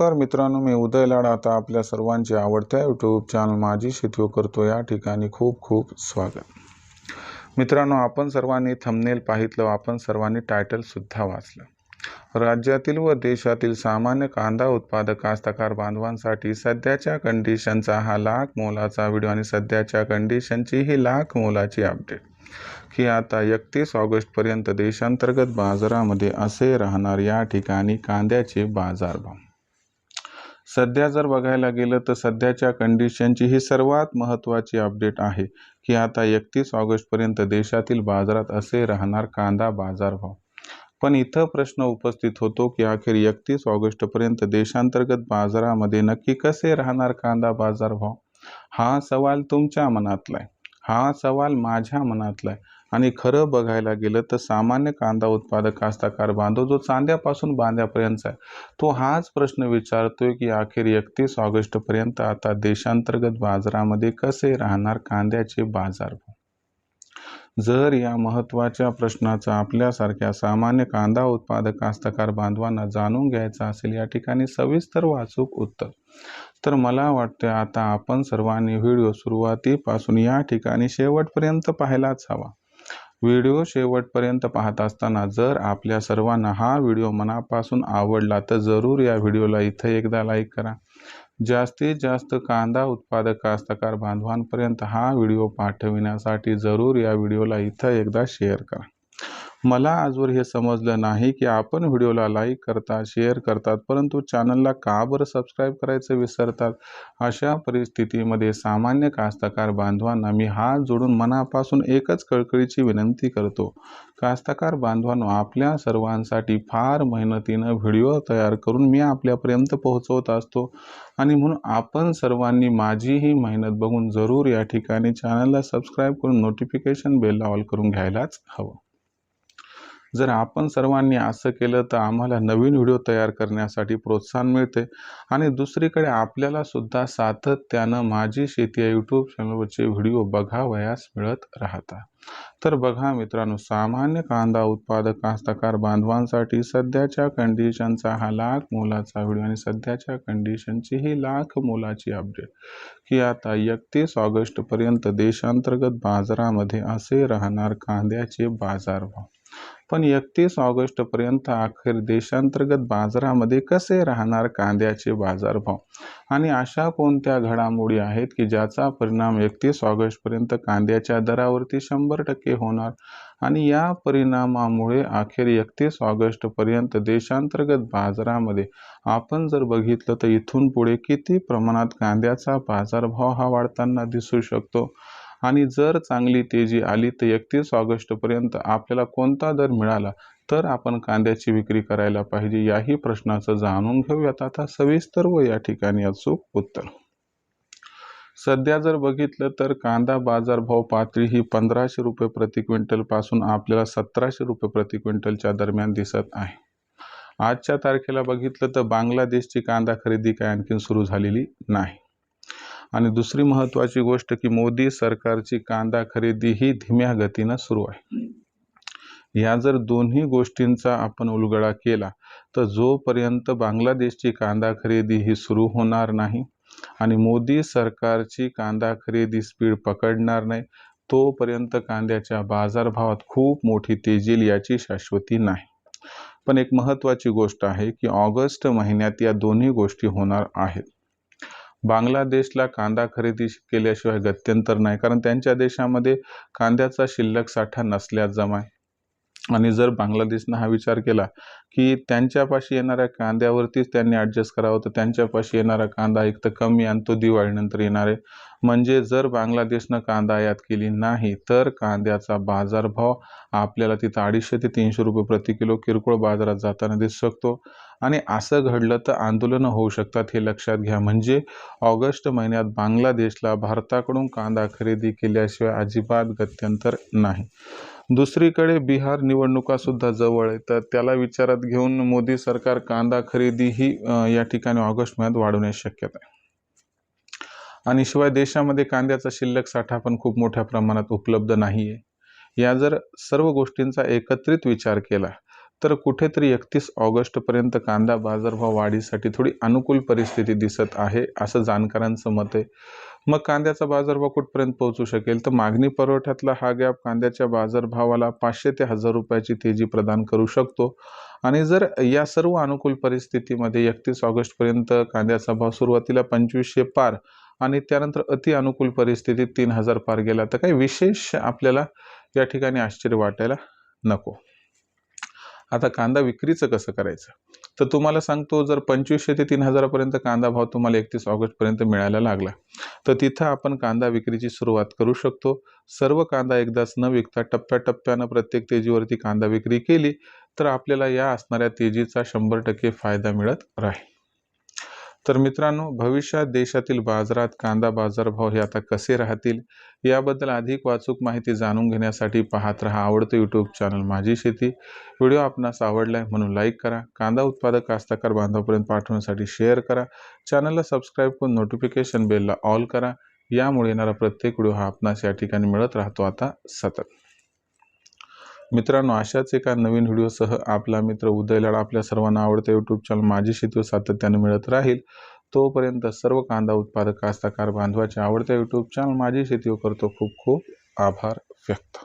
नमस्कार मित्रांनो मी उदय लाड. आता आपल्या सर्वांचे आवडत्या यूट्यूब चॅनल माझी शेती करतो या ठिकाणी खूप खूप स्वागत. मित्रांनो आपण सर्वांनी थंबनेल पाहितलं आपण सर्वांनी टायटलसुद्धा वाचलं. राज्यातील व देशातील सामान्य कांदा उत्पादक कास्तकार बांधवांसाठी सध्याच्या कंडिशनचा हा लाख मोलाचा व्हिडिओ आणि सध्याच्या कंडिशनची ही लाख मोलाची अपडेट की आता एकतीस ऑगस्टपर्यंत देशांतर्गत बाजारामध्ये असे राहणार या ठिकाणी कांद्याचे बाजारभाव. सध्या जर बघायला गेलं तर सध्याच्या कंडिशनची ही सर्वात महत्त्वाची अपडेट आहे की आता एकतीस ऑगस्टपर्यंत देशातील बाजारात असे राहणार कांदा बाजारभाव. पण इथं प्रश्न उपस्थित होतो की अखेर एकतीस ऑगस्टपर्यंत देशांतर्गत बाजारामध्ये नक्की कसे राहणार कांदा बाजारभाव? हा सवाल तुमच्या मनातला आहे हा सवाल माझ्या मनातला आहे आणि खरं बघायला गेलं तर सामान्य कांदा उत्पादक कास्तकार बांधव जो चांद्यापासून बांध्यापर्यंतचा आहे तो हाच प्रश्न विचारतोय की अखेर एकतीस ऑगस्टपर्यंत आता देशांतर्गत बाजारामध्ये कसे राहणार कांद्याचे बाजार जर या महत्त्वाच्या प्रश्नाचा आपल्यासारख्या सामान्य कांदा उत्पादक कास्तकार बांधवांना जाणून घ्यायचा असेल या ठिकाणी सविस्तर वाचूक उत्तर. तर मला वाटते आता आपण सर्वांनी व्हिडिओ सुरुवातीपासून या ठिकाणी शेवटपर्यंत पाहायलाच हवा. व्हिडिओ शेवटपर्यंत पाहत असताना जर आपल्या सर्वांना हा व्हिडिओ मनापासून आवडला तर जरूर या व्हिडिओला इथं एकदा लाईक करा. जास्तीत जास्त कांदा उत्पादक कास्तकार बांधवांपर्यंत हा व्हिडिओ पाठविण्यासाठी जरूर या व्हिडिओला इथं एकदा शेअर करा. मला आजवर हे समजलं नाही की आपण व्हिडिओला लाईक करतात शेअर करतात परंतु चॅनलला का बरं सबस्क्राईब करायचं विसरतात? अशा परिस्थितीमध्ये सामान्य कास्तकार बांधवांना मी हात जोडून मनापासून एकच कळकळीची विनंती करतो. कास्तकार बांधवांनो आपल्या सर्वांसाठी फार मेहनतीनं व्हिडिओ तयार करून मी आपल्यापर्यंत पोहोचवत असतो आणि म्हणून आपण सर्वांनी माझी ही मेहनत बघून जरूर या ठिकाणी चॅनलला सबस्क्राईब करून नोटिफिकेशन बेल ऑल करून घ्यायलाच हवं. जर आपण सर्वांनी असं केलं तर आम्हाला नवीन व्हिडिओ तयार करण्यासाठी प्रोत्साहन मिळते. आणि दुसरीकडे आपल्याला सुद्धा सातत्यानं माझी शेती या यूट्यूब चॅनलवरचे व्हिडिओ बघावयास मिळत राहतात. तर बघा मित्रांनो सामान्य कांदा उत्पादक कास्तकार बांधवांसाठी सध्याच्या कंडिशनचा हा लाख मोलाचा व्हिडिओ आणि सध्याच्या कंडिशनची ही लाख मोलाची अपडेट की आता एकतीस ऑगस्टपर्यंत देशांतर्गत बाजारामध्ये असे राहणार कांद्याचे बाजारभाव. पण एकतीस ऑगस्टपर्यंत अखेर देशांतर्गत बाजारामध्ये कसे राहणार कांद्याचे बाजारभाव? आणि अशा कोणत्या घडामोडी आहेत की ज्याचा परिणाम एकतीस ऑगस्टपर्यंत कांद्याच्या दरावरती शंभर शंभर टक्के होणार. आणि या परिणामामुळे अखेर एकतीस ऑगस्टपर्यंत देशांतर्गत बाजारामध्ये आपण जर बघितलं तर इथून पुढे किती प्रमाणात कांद्याचा बाजारभाव हा वाढताना दिसू शकतो. आणि जर चांगली तेजी आली तर एकतीस ऑगस्टपर्यंत आपल्याला कोणता दर मिळाला तर आपण कांद्याची विक्री करायला पाहिजे याही प्रश्नाचं जाणून घेऊयात. आता सविस्तर व या ठिकाणी अचूक उत्तर. सध्या जर बघितलं तर कांदा बाजारभाव पातळी ही पंधराशे रुपये प्रति क्विंटलपासून आपल्याला सतराशे रुपये प्रति क्विंटलच्या दरम्यान दिसत आहे. आजच्या तारखेला बघितलं तर बांगलादेशची कांदा खरेदी काय आणखीन सुरू झालेली नाही. आणि दुसरी महत्त्वाची गोष्ट की मोदी सरकारची कांदा खरेदी ही धीम्या गतीनं सुरू आहे. या जर दोन्ही गोष्टींचा आपण उलगडा केला तर जोपर्यंत बांगलादेशची कांदा खरेदी ही सुरू होणार नाही आणि मोदी सरकारची कांदा खरेदी स्पीड पकडणार नाही तोपर्यंत कांद्याच्या बाजारभावात खूप मोठी तेजी याची शाश्वती नाही. पण एक महत्त्वाची गोष्ट आहे की ऑगस्ट महिन्यात या दोन्ही गोष्टी होणार आहेत. बांगलादेशला कांदा खरेदी केल्याशिवाय गत्यंतर नाही कारण त्यांच्या देशामध्ये कांद्याचा शिल्लक साठा नसल्यास जमाय आणि जर बांगलादेशनं हा विचार केला की त्यांच्यापाशी येणाऱ्या कांद्यावरतीच त्यांनी ॲडजस्ट करावं तर त्यांच्यापाशी येणारा कांदा एक तर कमी आणि तो दिवाळीनंतर येणार आहे. म्हणजे जर बांगलादेशनं कांदा आयात केली नाही तर कांद्याचा बाजारभाव आपल्याला तिथं अडीचशे ते तीनशे रुपये प्रति किलो किरकोळ बाजारात जाताना दिसू शकतो. आणि असं घडलं तर आंदोलनं होऊ शकतात हे लक्षात घ्या. म्हणजे ऑगस्ट महिन्यात बांगलादेशला भारताकडून कांदा खरेदी केल्याशिवाय अजिबात गत्यंतर नाही. दुसरीकडे बिहार निवडणुकासुद्धा जवळ आहे. तर त्याला विचारात घेऊन मोदी सरकार कांदा खरेदी ही या ठिकाणी ऑगस्ट महिन्यात वाढवण्याची शक्यता आहे. आणि शिवाय देशामध्ये कांद्याचा शिल्लक साठा पण खूप मोठ्या प्रमाणात उपलब्ध नाही आहे या जर सर्व गोष्टींचा एकत्रित विचार केला तर कुठेतरी एकतीस ऑगस्टपर्यंत कांदा बाजारभाव वाढीसाठी थोडी अनुकूल परिस्थिती दिसत आहे असं जाणकारांचं मत आहे. मग कांद्याचा बाजारभाव कुठपर्यंत पोहोचू शकेल? तर मागणी पुरवठ्यातला हा गॅप कांद्याच्या बाजारभावाला पाचशे ते हजार रुपयाची तेजी प्रदान करू शकतो. आणि जर या सर्व अनुकूल परिस्थितीमध्ये एकतीस ऑगस्टपर्यंत कांद्याचा भाव सुरुवातीला पंचवीसशे पार आणि त्यानंतर अति अनुकूल परिस्थितीत तीन हजार पार गेला तर काही विशेष आपल्याला या ठिकाणी आश्चर्य वाटायला नको. आता कांदा विक्रीचं कसं करायचं? तर तुम्हाला सांगतो जर पंचवीसशे ते तीन हजारापर्यंत कांदा भाव तुम्हाला एकतीस ऑगस्टपर्यंत मिळायला लागला तर तिथं आपण कांदा विक्रीची सुरुवात करू शकतो. सर्व कांदा एकदाच न विकता टप्प्याटप्प्यानं प्रत्येक तेजीवरती कांदा विक्री केली तर आपल्याला या असणाऱ्या तेजीचा शंभर टक्के फायदा मिळत राहील. तर मित्रांनो भविष्यात देशातील बाजारात कांदा बाजारभाव हे आता कसे राहतील याबद्दल अधिक वाचूक माहिती जाणून घेण्यासाठी पाहत रहा आवडतं यूट्यूब चॅनल माझी शेती. व्हिडिओ आपणास आवडलाय म्हणून लाईक करा. कांदा उत्पादक कास्ताकार बांधवापर्यंत पाठवण्यासाठी शेअर करा. चॅनलला सबस्क्राईब करून नोटिफिकेशन बेलला ऑल करा. यामुळे येणारा प्रत्येक व्हिडिओ हा आपणास या ठिकाणी मिळत राहतो. आता सतत. मित्रांनो अशाच एका नवीन व्हिडिओसह आपला मित्र उदयलाड आपल्या सर्वांना आवडतं यूट्यूब चॅनल माझी शेती सातत्याने मिळत राहील. तोपर्यंत सर्व कांदा उत्पादक कास्ताकार बांधवाच्या आवडत्या यूट्यूब चॅनल माझी शेती करतो खूप खूप आभार व्यक्त.